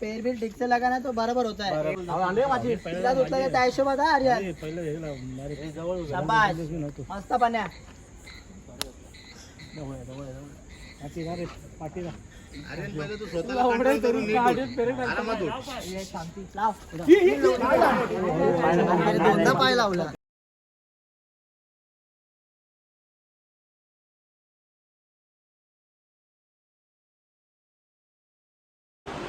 पेर bill ठीक से लगाना तो बराबर होता है तिला त्या हिशोबात मस्त पाण्या अरे पाय लावला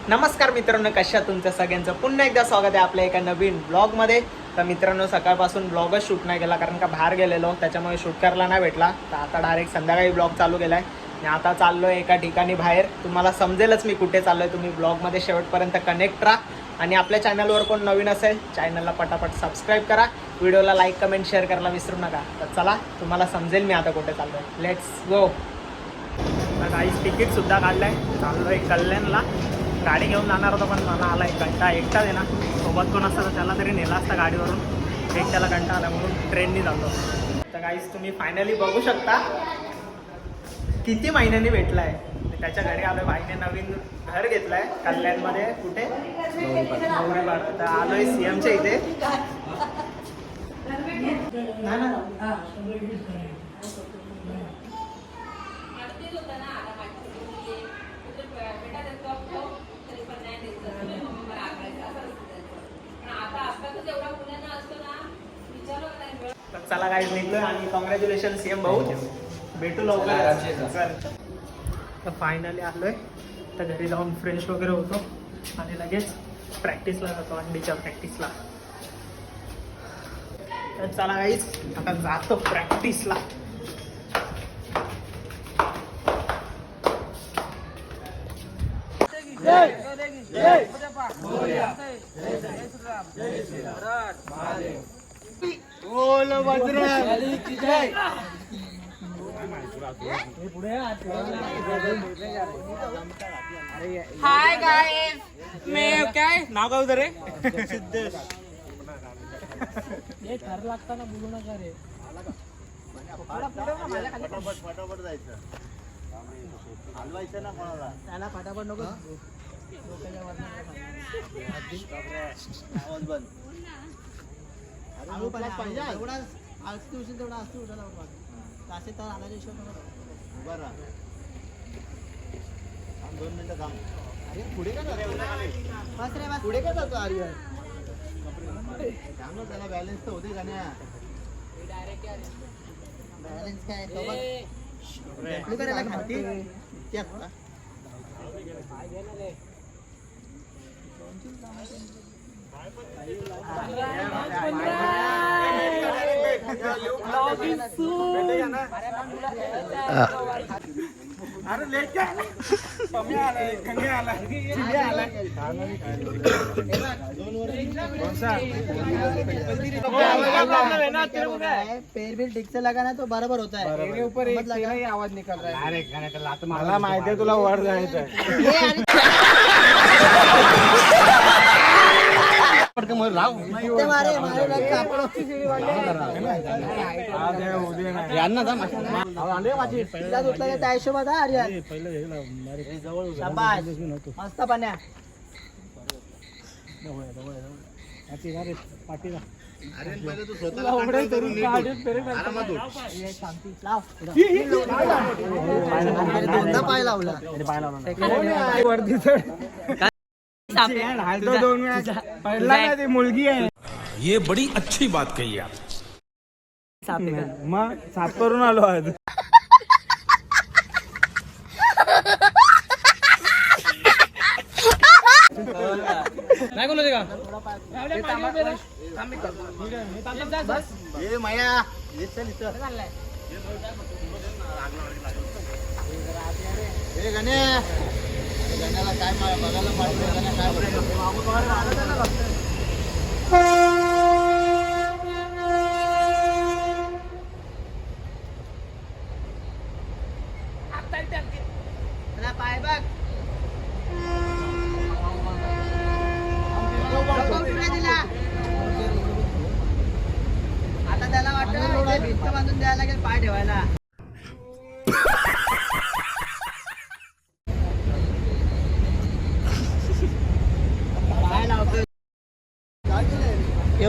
नमस्कार मित्रांनो कशा तुमच्या सगळ्यांचं पुन्हा एकदा स्वागत आहे आपल्या एका नवीन ब्लॉगमध्ये तर मित्रांनो सकाळपासून ब्लॉगच शूट नाही केला कारण का बाहेर गेलेलो त्याच्यामुळे शूट करायला नाही भेटला तर आता डायरेक्ट संध्याकाळी ब्लॉग चालू केला आहे आणि आता चाललो आहे एका ठिकाणी बाहेर. तुम्हाला समजेलच मी कुठे चाललो आहे तुम्ही ब्लॉगमध्ये शेवटपर्यंत कनेक्ट राहा. आणि आपल्या चॅनलवर कोण नवीन असेल चॅनलला पटापट सबस्क्राईब करा. व्हिडिओला लाईक कमेंट शेअर करायला विसरू नका. तर चला तुम्हाला समजेल मी आता कुठे चाललो आहे लेट्स गो काही काहीच तिकीटसुद्धा काढलं आहे चाललो आहे कल्याणला. गाडी घेऊन जाणार होतो पण मला आला एक घंटा एकटाच आहे ना. सोबत कोण असतं तर त्याला तरी नेला असता गाडीवरून. एकट्याला घंटा आला म्हणून ट्रेननी जातो तर काहीच तुम्ही फायनली बघू शकता. किती महिन्यांनी भेटला आहे त्याच्या घरी आलोय भाईने नवीन घर घेतलाय कल्याण कल्याणमध्ये कुठे? तर आलोय सीएमच्या इथे. तर चला काय निघलोय आणि कॉंग्रॅच्युलेशन सीएम भाऊ. भेटू लवकर. तर फायनली आलोय. तर घरी जाऊन फ्रेश वगैरे होतो. आणि लगेच प्रॅक्टिसला जातो अंडीच्या प्रॅक्टिसला तर चला काहीच आता जातो प्रॅक्टिसला हाय गाइस मैं क्या नाव काय उधर रे सिद्धेश त्याला फटाफट नको डोक्याच्या वरनं हळू पण आहे, पाहिजे एवढा आस्ती उशील तेवढा आस्ती उठायला तासे तर आणायच्या हिशोब दोन मिनिटं थांब. अरे पुढे काय बस रे बस. पुढे काय जातो आर्यन थांब ना, त्याला बॅलन्स तर होते गाण्या बॅलन्स काय? सोबत करायला का का? अरे पैर बिल ठीक से लगा ना तो बराबर होता है ऊपर आवाज निकल रहा है मला माहितीये तुला वर जायचं ये आणि- ते मारे मारे लग कापड तिला धुतलं का त्या हिशोबात हा मस्त पाण्या. लाव दोनदा पाय लावला दोन वेळा मुलगी आहे ये बड़ी अच्छी बात कही आप। मग साफ करून आलो आज। माया येत चल इथं. ए गण्या अरे गण्याला काय बघायला पाहिजे गण्या काय बघतोय? त्याला वाटतं बघ डोकं भिंत बांधून द्यायला लागेल पाय ठेवायला पाय लावतोय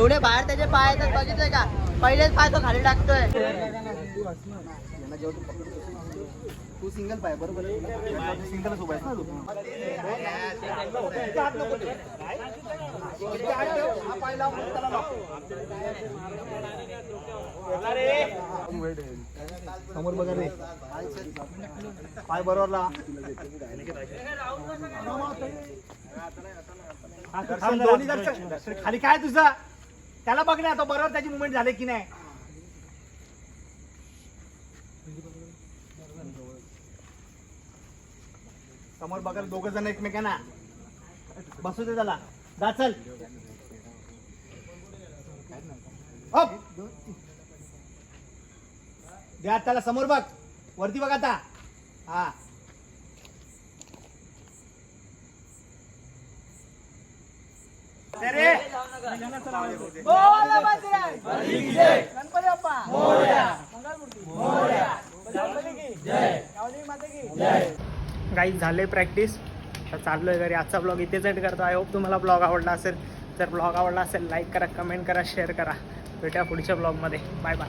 एवढे बाहेर त्याचे पाय येतात बघितले का? पहिलेच पाय तो खाली टाकतोय. तू सिंगल पाय बरोबर सिंगलच उभा ना समोर बघा रे. पाय बरोबर ला दोन्ही खाली काय तुझा? त्याला बघ ना तो बरोबर त्याची मुवमेंट झाले की नाही. समोर बघायला दोघ जण एकमेकांना. बसू दे त्याला. जा चल. अप. द्या त्याला समोर बघ. वरती बघ आता. हा रे बोला बाजीराव. गणपती बाप्पा गाई झाले प्रॅक्टिस तर चाललोय घरी. आजचा ब्लॉग इथेच एंड करतो. आय होप तुम्हाला ब्लॉग आवडला असेल. जर ब्लॉग आवडला असेल लाईक करा कमेंट करा शेअर करा. भेटूया पुढच्या ब्लॉगमध्ये बाय बाय